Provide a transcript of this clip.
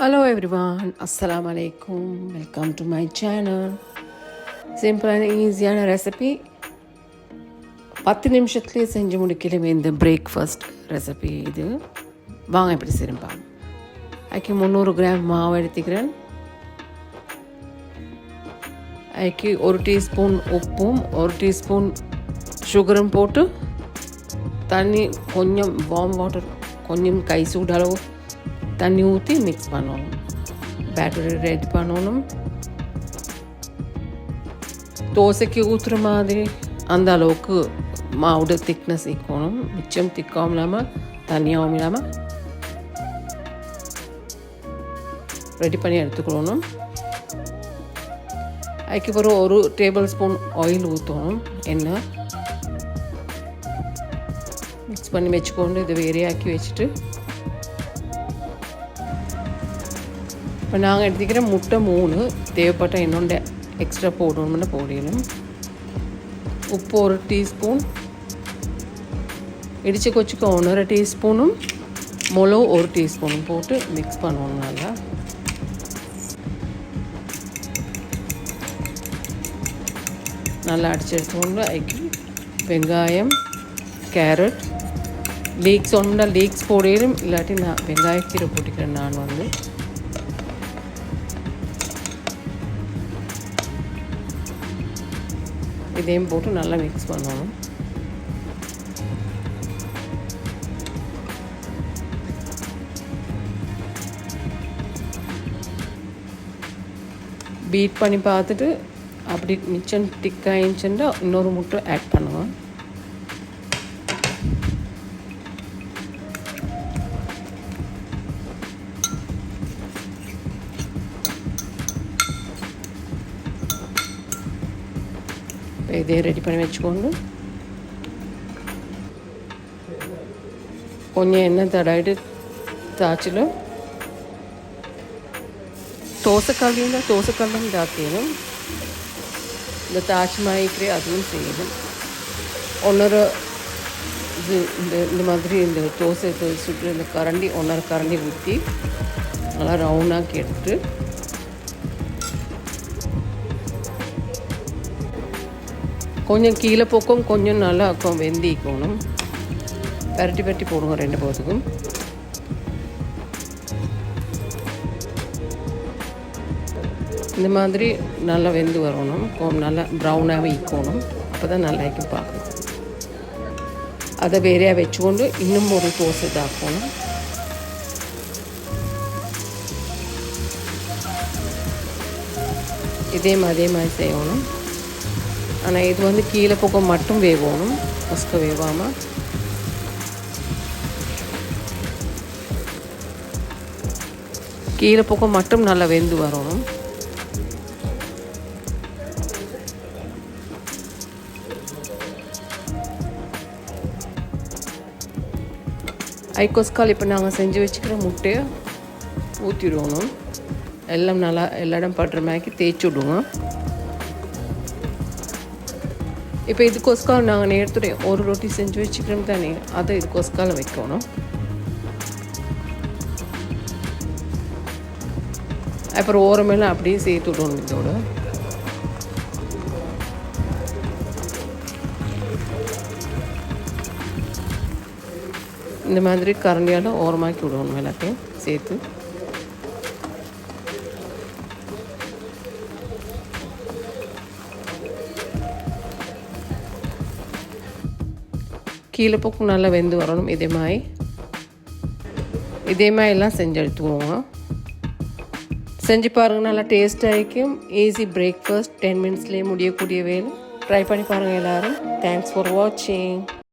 Hello everyone அஸ்லாம் அலைக்கும் welcome to my channel சிம்பிளான ஈஸியான ரெசிபி பத்து நிமிஷத்துலேயே செஞ்சு முடிக்கலுமே இந்த பிரேக்ஃபாஸ்ட் ரெசிபி இது வாங்க எப்படி செய்யப்பா அதுக்கு முந்நூறு கிராம் மாவு எடுத்துக்கிறேன் அதுக்கு ஒரு டீஸ்பூன் உப்பும் ஒரு டீஸ்பூன் சுகரும் போட்டு தண்ணி கொஞ்சம் வார்ம் வாட்டர் கொஞ்சம் கை சூடளவு அளவு தண்ணி ஊற்றி மிக்ஸ் பண்ணணும் பேட்டரி ரெடி பண்ணணும் தோசைக்கு ஊற்றுற மாதிரி அந்த அளவுக்கு மாவோட திக்னஸ் இருக்கணும் மிச்சம் திக்காகவும் இல்லாமல் தனியாகவும் இல்லாமல் ரெடி பண்ணி எடுத்துக்கணும் அதுக்கு பிறகு ஒரு டேபிள் ஸ்பூன் ஆயில் ஊற்றணும் எண்ணெய் மிக்ஸ் பண்ணி வச்சுக்கொண்டு இதை வேறையாக்கி வச்சுட்டு இப்போ நாங்கள் எடுத்துக்கிற முட்டை மூணு தேவைப்பட்ட இன்னொன்று எக்ஸ்ட்ரா போடணும்னு போடணும். உப்பு ஒரு டீஸ்பூன் இடிச்சு கொச்சுக்கு ஒன்றரை டீஸ்பூனும் மிளகு ஒரு டீஸ்பூனும் போட்டு மிக்ஸ் பண்ணுவோம் நல்லா. நல்லா அடிச்சு எடுத்துக்கொண்டு அதுக்கு வெங்காயம் கேரட் லீக்ஸ் ஒன்றுனா லீக்ஸ் போடையிலும் இல்லாட்டி நான் வெங்காயக்கீரை போட்டுக்கிறேன் நான் வந்து. இதையும் போட்டு நல்லா மிக்ஸ் பண்ணணும். பீட் பண்ணி பார்த்துட்டு அப்படி மிச்சம் திக் இன்னொரு முட்டை ஆட் பண்ணுவோம் இதே ரெடி பண்ணி வச்சுக்கோண்டு கொஞ்சம் எண்ணெய் தடவிட்டு தாச்சில் ദോശക്കള്ളിയിൽ ദോശക്കള്ളും ഇതാക്കിയതും ഇത് താജ്മഹലിക്ക് അതും ചെയ്യതും ഒന്നൊരു ഇത് இந்த மாதிரி இந்த தோசை சுட்டு இந்த கரண்டி ஒன்றரை கரண்டி ஊற்றி நல்லா ரவுண்டாக்கி எடுத்து கொஞ்சம் கீழே பக்கம் கொஞ்சம் நல்லா வெந்திக்கணும். பரட்டி பரட்டி போடுங்க ரெண்டு போதுக்கும் இந்த மாதிரி நல்லா வெந்து வரணும். நல்லா ப்ரௌனாகவே வைக்கணும் அப்போ தான் நல்லா இருக்கும் பார்க்கணும். அதை வேறையாக வச்சுக்கொண்டு இன்னும் ஒரு தோசை தாக்கணும். இதே மாதிரி அதே மாதிரி செய்யணும். ஆனால் இது வந்து கீழே பக்கம் மட்டும் வேகணும். ஃபஸ்ட்டு வேகாமல் கீழே பக்கம் மட்டும் நல்லா வெந்து வரணும். ஐக்கோஸ்கால் இப்போ நாங்கள் செஞ்சு வச்சுக்கிற முட்டையை ஊற்றிடுவோம் எல்லாம் நல்லா எல்லா இடம் படுற மாதிரி தேய்ச்சி விடுவோம். இப்போ இதுக்கோஸ்காரம் நாங்கள் நேரத்துடைய ஒரு ரொட்டி செஞ்சு வச்சுக்கிறோம் தானே அதை இதுக்கோஸ்காரம் வைக்கணும் அப்புறம் ஓரமெல்லாம் அப்படியே சேர்த்து விடணும் இதோட இந்த மாதிரி கரண்டியால் ஓரமாக்கி விடணும் எல்லாத்தையும் சேர்த்து கீழே பக்கம் நல்லா வெந்து வரணும். இதே மாதிரி. இதே மாதிரி எல்லாம் செஞ்சு எடுத்துக்குவோம் செஞ்சு பாருங்கள் நல்லா டேஸ்ட்டாக இருக்கும். ஈஸி பிரேக்ஃபாஸ்ட் டென் மினிட்ஸ்லேயே முடியக்கூடிய வேலை. ட்ரை பண்ணி பாருங்கள் எல்லோரும். தேங்க்ஸ் ஃபார் வாட்சிங்